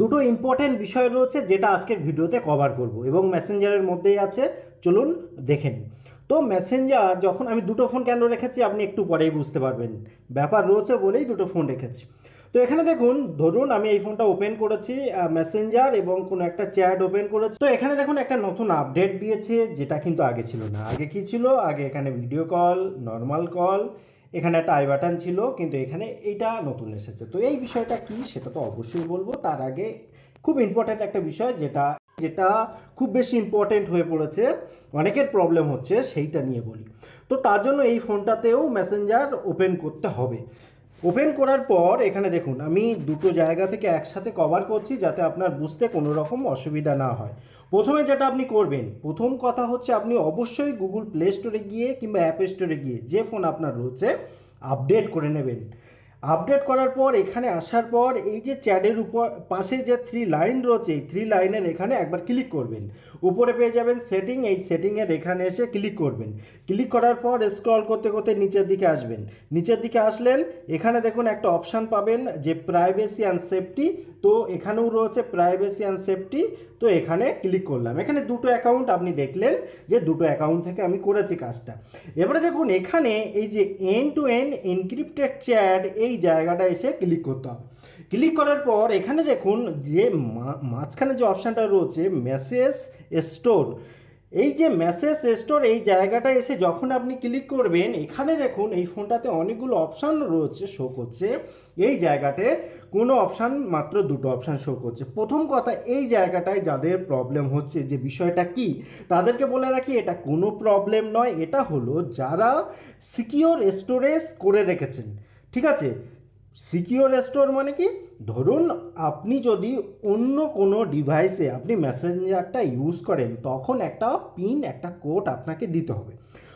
দুটো ইম্পর্টেন্ট বিষয় রয়েছে যেটা আজকের ভিডিওতে কভার করব এবং মেসেঞ্জারের মধ্যেই আছে, চলুন দেখে তো মেসেঞ্জার যখন আমি দুটো ফোন কেন রেখেছি আপনি একটু পরেই বুঝতে পারবেন। ব্যাপার রয়েছে বলেই দুটো ফোন রেখেছি। তো এখানে দেখুন, ধরুন আমি এই ফোনটা ওপেন করেছি মেসেঞ্জার এবং কোনো একটা চ্যাট ওপেন করেছি। তো এখানে দেখুন একটা নতুন আপডেট দিয়েছে, যেটা কিন্তু আগে ছিল না। আগে কি ছিল? আগে এখানে ভিডিও কল নর্মাল কল এখানে একটা আই বাটন ছিল, কিন্তু এখানে এইটা নতুন এসেছে। তো এই বিষয়টা কি সেটা তো অবশ্যই বলব। তার আগে খুব ইম্পর্ট্যান্ট একটা বিষয় যেটা যেটা খুব বেশি ইম্পর্ট্যান্ট হয়ে পড়েছে, অনেকের প্রবলেম হচ্ছে সেইটা নিয়ে বলি। তো তার জন্য এই ফোনটাতেও মেসেঞ্জার ওপেন করতে হবে। ওপেন করার পর এখানে দেখুন, আমি দুটো জায়গা থেকে একসাথে কভার করছি যাতে আপনার বুঝতে কোনো রকম অসুবিধা না হয়। প্রথমে যেটা আপনি করবেন, প্রথম কথা হচ্ছে আপনি অবশ্যই গুগল প্লে স্টোরে গিয়ে কিংবা অ্যাপ স্টোরে গিয়ে যে ফোন আপনার রয়েছে আপডেট করে নেবেন। আপডেট করার পর, এখানে আসার পর, এই যে চ্যাডের উপর, পাশে যে থ্রি লাইন রয়েছে, এই থ্রি লাইনের এখানে একবার ক্লিক করবেন। উপরে পেয়ে যাবেন সেটিং এই সেটিংয়ের এখানে এসে ক্লিক করবেন। ক্লিক করার পর স্ক্রল করতে করতে নিচের দিকে আসবেন। নিচের দিকে আসলেন, এখানে দেখুন একটা অপশান পাবেন যে প্রাইভেসি অ্যান্ড সেফটি তো এখানেও রয়েছে প্রাইভেসি অ্যান্ড সেফটি তো এখানে ক্লিক করলাম। এখানে দুটো অ্যাকাউন্ট আপনি দেখলেন যে দুটো অ্যাকাউন্ট থেকে আমি করেছি কাজটা। এবারে দেখুন, এখানে এই যে end to end encrypted chat এই জায়গাটা এসে ক্লিক করতে হবে। ক্লিক করার পর এখানে দেখুন যে মাঝখানে যে অপশানটা রয়েছে মেসেজ স্টোর এই যে মেসেজ স্টোর এই জায়গাটা এসে যখন আপনি ক্লিক করবেন, এখানে দেখুন এই ফোনটাতে অনেকগুলো অপশান রয়েছে শো করছে। এই জায়গাতে কোনো অপশান মাত্র দুটো অপশান শো করছে। প্রথম কথা, এই জায়গাটায় যাদের প্রবলেম হচ্ছে যে বিষয়টা কি, তাদেরকে বলে রাখি, এটা কোনো প্রবলেম নয়, এটা হলো যারা সিকিওর স্টোরেজ করে রেখেছেন। ঠিক আছে? সিকিওর স্টোর মানে কি? ধরুন আপনি যদি অন্য কোনো ডিভাইসে আপনি মেসেঞ্জারটা ইউজ করেন, তখন একটা পিন একটা কোড আপনাকে দিতে হবে।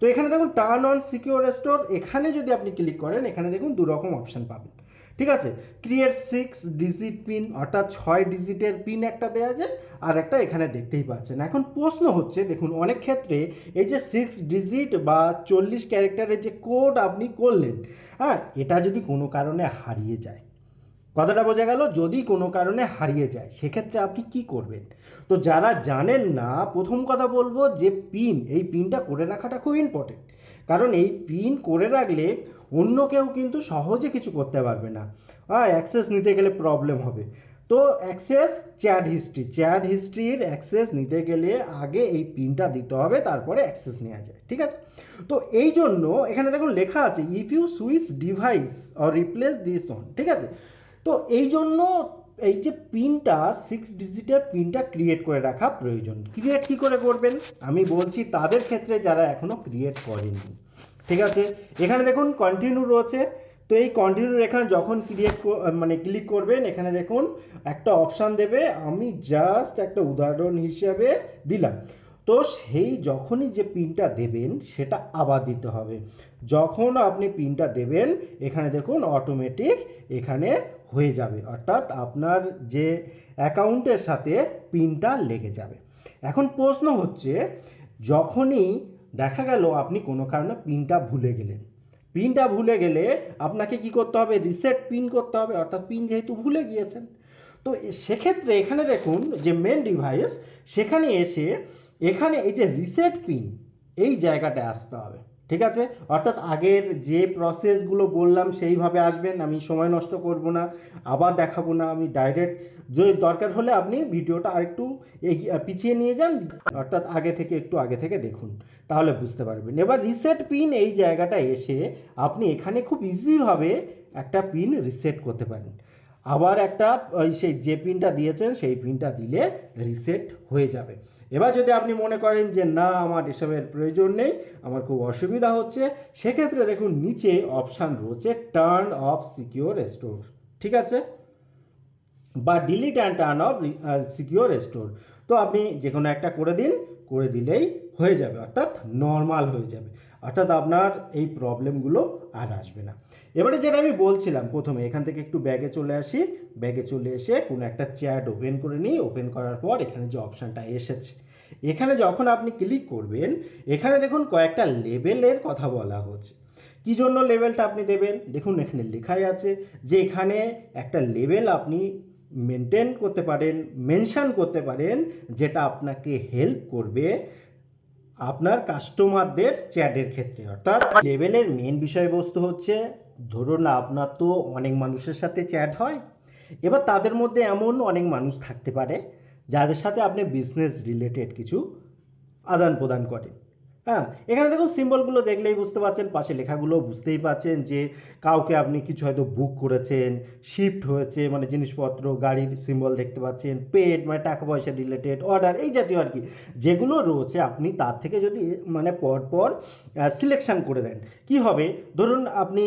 তো এখানে দেখুন টার্ন অন সিকিওর স্টোর এখানে যদি আপনি ক্লিক করেন, এখানে দেখুন দু রকম অপশান পাবেন। ঠিক আছে? ক্রিয়েট সিক্স ডিজিট পিন অর্থাৎ ছয় ডিজিটের পিন একটা দেওয়া যায় আর একটা এখানে দেখতেই পাচ্ছেন। এখন প্রশ্ন হচ্ছে, দেখুন, অনেক ক্ষেত্রে এই যে সিক্স ডিজিট বা চল্লিশ ক্যারেক্টারের যে কোড আপনি করলেন হ্যাঁ এটা যদি কোনো কারণে হারিয়ে যায়, কথাটা বোঝা গেল, যদি কোনো কারণে হারিয়ে যায়, সেক্ষেত্রে আপনি কি করবেন? তো যারা জানেন না, প্রথম কথা বলব যে পিন এই পিনটা করে রাখাটা খুব ইম্পর্টেন্ট কারণ এই পিন করে রাখলে অন্য কেউ কিন্তু সহজে কিছু করতে পারবে না। হ্যাঁ অ্যাক্সেস নিতে গেলে প্রবলেম হবে। তো অ্যাক্সেস চ্যাট হিস্ট্রি চ্যাট হিস্ট্রির অ্যাক্সেস নিতে গেলে আগে এই পিনটা দিতে হবে, তারপরে অ্যাক্সেস নেওয়া যায়। ঠিক আছে? তো এই জন্য এখানে দেখুন লেখা আছে if you switch device or replace this on ঠিক আছে? তো এই জন্য এই যে পিনটা সিক্স ডিজিটের পিনটা ক্রিয়েট করে রাখা প্রয়োজন। ক্রিয়েট কী করে করবেন? আমি বলছি তাদের ক্ষেত্রে যারা এখনও ক্রিয়েট করেনি। ঠিক আছে? এখানে দেখুন কন্টিনিউ রয়েছে। তো এই কন্টিনিউর এখানে যখন ক্রিয়েট মানে ক্লিক করবেন, এখানে দেখুন, একটা অপশান দেবে। আমি জাস্ট একটা উদাহরণ হিসেবে দিলাম। তো সেই যখনই যে পিনটা দেবেন, সেটা আবার দিতে হবে। যখন আপনি পিনটা দেবেন, এখানে দেখুন অটোমেটিক এখানে হয়ে যাবে। অর্থাৎ আপনার যে অ্যাকাউন্টের সাথে পিনটা লেগে যাবে। এখন প্রশ্ন হচ্ছে, যখনই দেখা গেল আপনি কোনো কারণে পিনটা ভুলে গেলেন। পিনটা ভুলে গেলে আপনাকে কি করতে হবে? রিসেট পিন করতে হবে, অর্থাৎ পিন যেহেতু ভুলে গিয়েছেন। তো সেক্ষেত্রে এখানে দেখুন যে মেন ডিভাইস সেখানে এসে এখানে এই যে রিসেট পিন, এই জায়গাটায় আসতে হবে। ঠিক আছে? অর্থাৎ আগের যে প্রসেসগুলো বললাম সেইভাবে আসবেন, আমি সময় নষ্ট করব না, আবার দেখাবো না, আমি ডাইরেক্ট যদি দরকার হলে আপনি ভিডিওটা আরেকটু এগিয়ে পিছিয়ে নিয়ে যান, অর্থাৎ আগে থেকে, একটু আগে থেকে দেখুন, তাহলে বুঝতে পারবেন। এবার রিসেট পিন এই জায়গাটা এসে আপনি এখানে খুব ইজিভাবে একটা পিন রিসেট করতে পারেন। আবার একটা সেই যে পিনটা দিয়েছেন, সেই পিনটা দিলে রিসেট হয়ে যাবে। এবার যদি আপনি মনে করেন যে না, আমার এসবের প্রয়োজন নেই, আমার খুব অসুবিধা হচ্ছে, সেক্ষেত্রে দেখুন নিচে অপশান রয়েছে টার্ন অফ সিকিওর স্টোর ঠিক আছে? বা delete and turn off secure store তো আপনি যে কোনো একটা করে দিন, করে দিলেই হয়ে যাবে, অর্থাৎ নর্মাল হয়ে যাবে। অর্থাৎ আপনার এই প্রবলেমগুলো আর আসবে না। এবারে যেটা আমি বলছিলাম প্রথমে, এখান থেকে একটু ব্যাগে চলে আসি। ব্যাগে চলে এসে কোনো একটা চ্যাট ওপেন করে নিই। ওপেন করার পর এখানে যে অপশানটা এসেছে, এখানে যখন আপনি ক্লিক করবেন, এখানে দেখুন কয়েকটা লেভেলের কথা বলা হচ্ছে। কি জন্য লেভেলটা আপনি দেবেন? দেখুন এখানে লেখাই আছে যে এখানে একটা লেভেল আপনি মেনটেন করতে পারেন মেনশান করতে পারেন, যেটা আপনাকে হেল্প করবে আপনার কাস্টমারদের চ্যাটের ক্ষেত্রে। অর্থাৎ লেভেলের মেন বিষয়বস্তু হচ্ছে, ধরুন আপনার তো অনেক মানুষের সাথে চ্যাট হয়, এবার তাদের মধ্যে এমন অনেক মানুষ থাকতে পারে, যাদের সাথে আপনি বিজনেস রিলেটেড কিছু আদান প্রদান করেন। হ্যাঁ এখানে দেখুন সিম্বলগুলো দেখলেই বুঝতে পারছেন, পাশে লেখাগুলো বুঝতেই পারছেন যে কাউকে আপনি কিছু হয়তো বুক করেছেন শিফট হয়েছে মানে জিনিসপত্র, গাড়ির সিম্বল দেখতে পাচ্ছেন পেড মানে টাকা পয়সা রিলেটেড অর্ডার এই জাতীয় আর কি। যেগুলো রয়েছে আপনি তার থেকে যদি মানে পরপর সিলেকশন করে দেন, কি হবে? ধরুন আপনি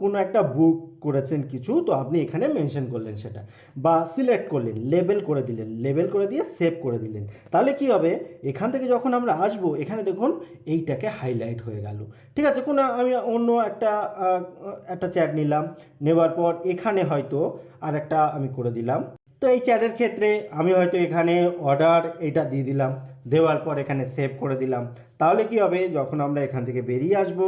কোনো একটা বুক করেছেন কিছু, তো আপনি এখানে মেনশন করলেন সেটা। বা সিলেক্ট করলেন লেবেল করে দিলেন লেবেল করে দিয়ে সেভ করে দিলেন। তাহলে কি হবে? এখান থেকে যখন আমরা আসব, এখানে দেখুন এইটাকে হাইলাইট হয়ে গেল। ঠিক আছে, কোনো আমি অন্য একটা একটা চ্যাট নিলাম, নেওয়ার পর এখানে হয়তো আর একটা আমি করে দিলাম। তো এই চ্যাটের ক্ষেত্রে আমি হয়তো এখানে অর্ডার এটা দিয়ে দিলাম, দেওয়ার পর এখানে সেভ করে দিলাম। তাহলে কি হবে? যখন আমরা এখান থেকে বেরিয়ে আসব,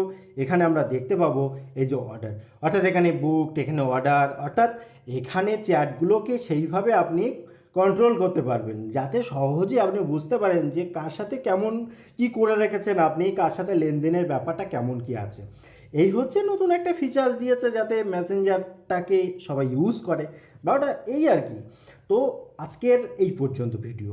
এখানে আমরা দেখতে পাবো এই যে অর্ডার অর্থাৎ এখানে বুক এখানে অর্ডার অর্থাৎ এখানে চ্যাটগুলোকে সেইভাবে আপনি কন্ট্রোল করতে পারবেন। যাতে সহজে আপনি বুঝতে পারেন যে কার সাথে কেমন কি করে রেখেছেন আপনি, কার সাথে লেনদেনের ব্যাপারটা কেমন কি আছে। এই হচ্ছে নতুন একটা ফিচার্স দিয়েছে যাতে মেসেঞ্জারটাকে সবাই ইউজ করে। বা ওটা এই আর কি। তো আজকের এই পর্যন্ত ভিডিও